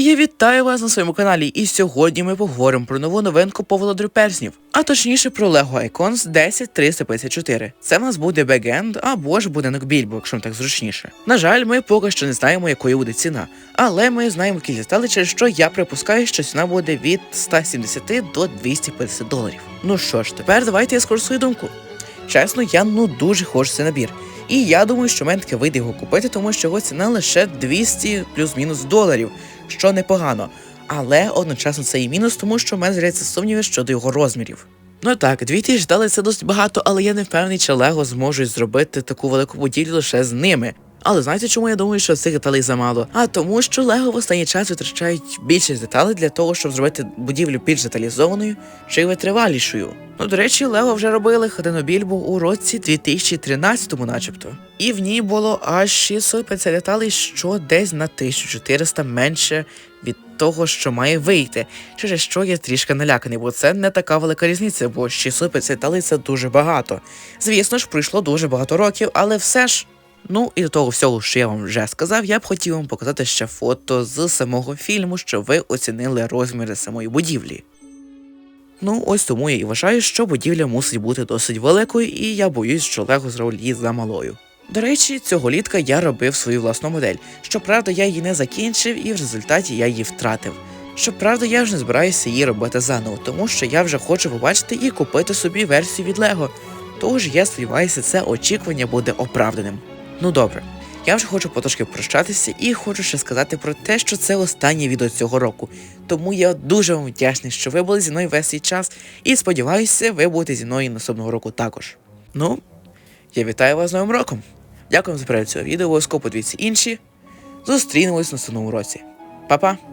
І я вітаю вас на своєму каналі. І сьогодні ми поговоримо про нову новинку по володарю перснів, а точніше про LEGO Icons 10354. Це в нас буде бекенд або ж будинок Більбо, якщо вам так зручніше. На жаль, ми поки що не знаємо, якою буде ціна, але ми знаємо кілька деталей, через що я припускаю, що ціна буде від 170 до 250 доларів. Ну що ж, тепер давайте я скажу свою думку. Чесно, я ну дуже хочу цей набір. І я думаю, що мені таки вийде його купити, тому що його ціна лише 200 плюс-мінус доларів, що непогано. Але одночасно це і мінус, тому що в мене з'являються сумніви щодо його розмірів. Ну так, 2000 доларів це досить багато, але я не впевнений, чи Лего зможуть зробити таку велику будівлю лише з ними. Але знаєте, чому я думаю, що цих деталей замало? А тому, що Лего в останній час витрачають більшість деталей для того, щоб зробити будівлю більш деталізованою чи витривалішою. Ну, до речі, Лего вже робили ходину більбу у році 2013-му, начебто. І в ній було аж 650 деталей, що десь на 1400 менше від того, що має вийти. Через що я трішки наляканий, бо це не така велика різниця, бо 650 деталей це дуже багато. Звісно ж, пройшло дуже багато років, але все ж. Ну і до того всього, що я вам вже сказав, я б хотів вам показати ще фото з самого фільму, щоб ви оцінили розміри самої будівлі. Ну, ось тому я і вважаю, що будівля мусить бути досить великою, і я боюсь, що Лего зробить її замалою. До речі, цього літка я робив свою власну модель. Щоправда, я її не закінчив, і в результаті я її втратив. Щоправда, я вже не збираюся її робити заново, тому що я вже хочу побачити і купити собі версію від Лего. Тож я сподіваюся, це очікування буде оправданим. Ну добре, я вже хочу потрошки прощатися і хочу ще сказати про те, що це останнє відео цього року. Тому я дуже вам вдячний, що ви були зі мною весь цей час, і сподіваюся, ви будете зі мною наступного року також. Ну, я вітаю вас з Новим роком. Дякую за перегляд цього відео, обов'язково подивіться інші. Зустрінемось в наступному році. Па-па!